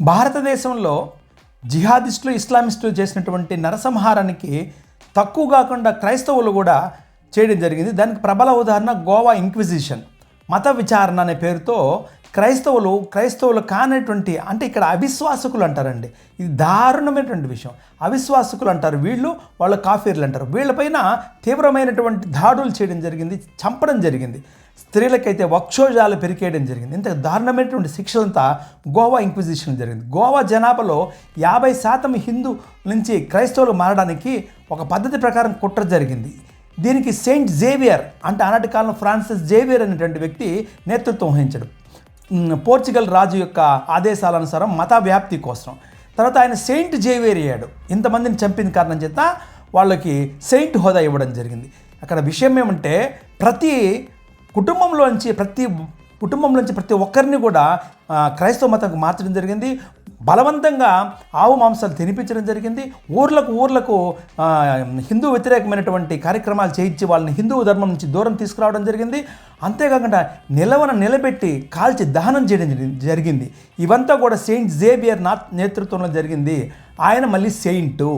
భారతదేశంలో జిహాదిస్టులు ఇస్లామిస్టులు చేసినటువంటి నరసంహారానికి తక్కువ కాకుండా క్రైస్తవులు కూడా చేయడం జరిగింది. దానికి ప్రబల ఉదాహరణ గోవా ఇంక్విజిషన్ మత విచారణ అనే పేరుతో క్రైస్తవులు క్రైస్తవులు కానటువంటి అంటే ఇక్కడ అవిశ్వాసకులు అంటారండి. ఇది దారుణమైనటువంటి విషయం. అవిశ్వాసకులు అంటారు. వీళ్ళు వాళ్ళు కాఫీర్లు అంటారు. వీళ్ళపైన తీవ్రమైనటువంటి దాడులు చేయడం జరిగింది చంపడం జరిగింది. స్త్రీలకైతే వక్షోజాలు పెరికేయడం జరిగింది. ఇంత దారుణమైనటువంటి శిక్షలంతా గోవా ఇంక్విజిషన్ జరిగింది. గోవా జనాభాలో యాభై శాతం హిందూ నుంచి క్రైస్తవులు మారడానికి ఒక పద్ధతి ప్రకారం కుట్ర జరిగింది. దీనికి సెయింట్ జేవియర్ అంటే ఆనాటి కాలంలో ఫ్రాన్సిస్ జేవియర్ అనేటువంటి వ్యక్తి నేతృత్వం వహించడు. పోర్చుగల్ రాజు యొక్క ఆదేశాలనుసారం మత వ్యాప్తి కోసం. తర్వాత ఆయన సెయింట్ జేవేర్ అయ్యాడు. ఇంతమందిని చంపిన కారణం చేత వాళ్ళకి సెయింట్ హోదా ఇవ్వడం జరిగింది. అక్కడ విషయం ఏమంటే ప్రతి కుటుంబంలోంచి ప్రతి కుటుంబంలోంచి ప్రతి ఒక్కరిని కూడా క్రైస్తవ మతంకు మార్చడం జరిగింది. బలవంతంగా ఆవు మాంసాలు తినిపించడం జరిగింది. ఊర్లకు ఊర్లకు హిందూ వ్యతిరేకమైనటువంటి కార్యక్రమాలు చేయించి వాళ్ళని హిందూ ధర్మం నుంచి దూరం తీసుకురావడం జరిగింది. అంతేకాకుండా నిలవన నిలబెట్టి కాల్చి దహనం చేయడం జరిగింది. ఇవంతా కూడా సెయింట్ జేబియర్ నా నేతృత్వంలో జరిగింది. ఆయన మళ్ళీ సెయింటు.